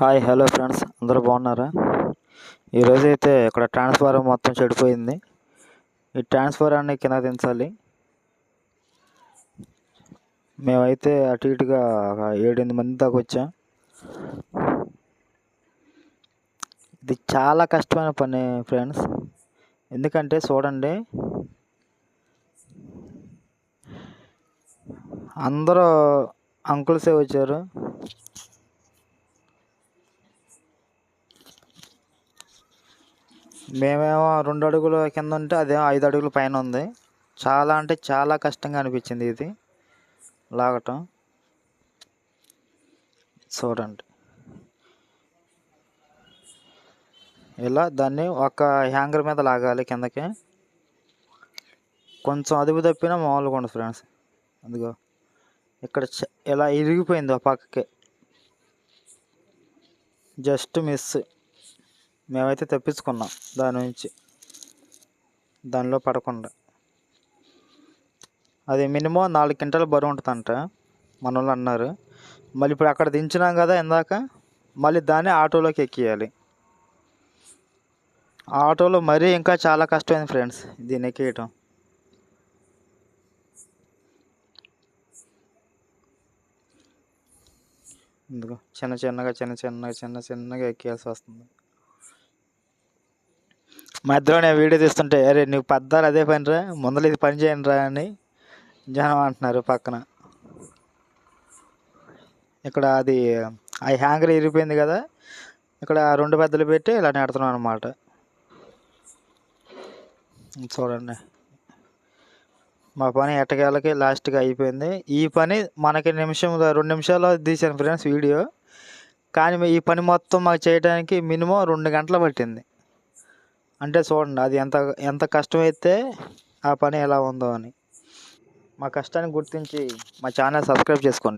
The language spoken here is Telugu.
Hi hello friends. అందరూ బాగున్నారా? ఈరోజు అయితే ఇక్కడ ట్రాన్స్ఫారం మొత్తం చెడిపోయింది. ఈ ట్రాన్స్ఫారాన్ని కింద దించాలి. మేమైతే అటు ఇటుగా ఒక ఏడెనిమిది మంది దాకా వచ్చాం. ఇది చాలా కష్టమైన పని ఫ్రెండ్స్. ఎందుకంటే చూడండి అందరూ అంకుల్సే వచ్చారు. మేమేమో రెండు అడుగులు కింద ఉంటే అదేమో ఐదు అడుగుల పైన ఉంది. చాలా అంటే చాలా కష్టంగా అనిపించింది ఇది. లాగటం. చూడండి. ఇలా దాన్ని ఒక హ్యాంగర్ మీద లాగాలి కిందకి. కొంచెం అదుపు తప్పినా మామూలుగా ఉండదు ఫ్రెండ్స్. అందుకో ఇక్కడ చ- ఇలా ఇరిగిపోయింది ఆ పక్కకి. Just miss. మేమైతే తప్పించుకున్నాం దాని నుంచి. దానిలో పడకుండా. అది మినిమం నాలుగు క్వింటాల బరువు ఉంటుందంట మన అన్నారు. మళ్ళీ ఇప్పుడు అక్కడ దించినాం కదా ఇందాక మళ్ళీ దాన్ని ఆటోలోకి ఎక్కియాలి. ఆటోలో మరీ ఇంకా చాలా కష్టమైంది ఫ్రెండ్స్ దీన్ని ఎక్కేయటం. ఇందుకో చిన్న చిన్నగా చిన్న చిన్నగా చిన్న చిన్నగా ఎక్కేయాల్సి వస్తుంది. మధ్యలో నేను వీడియో తీస్తుంటే అరే నువ్వు పద్దాలు అదే పని రా ముందర ఇది పని చేయను రా అని జనం అంటున్నారు పక్కన. ఇక్కడ అది ఆ హ్యాంగర్ ఇరిగిపోయింది కదా ఇక్కడ రెండు పెద్దలు పెట్టి ఇలా నెడుతున్నాం అనమాట చూడండి. మా పని ఎట్టకేళ్ళకి లాస్ట్గా అయిపోయింది. ఈ పని మనకి నిమిషం రెండు నిమిషాల్లో తీసాను ఫ్రెండ్స్ వీడియో. కానీ ఈ పని మొత్తం మాకు చేయడానికి మినిమం రెండు గంటలు పట్టింది. అంటే చూడండి అది ఎంత ఎంత కష్టమైతే ఆ పని ఎలా ఉందో అని. మా కష్టాన్ని గుర్తించి మా ఛానల్ సబ్స్క్రైబ్ చేసుకోండి.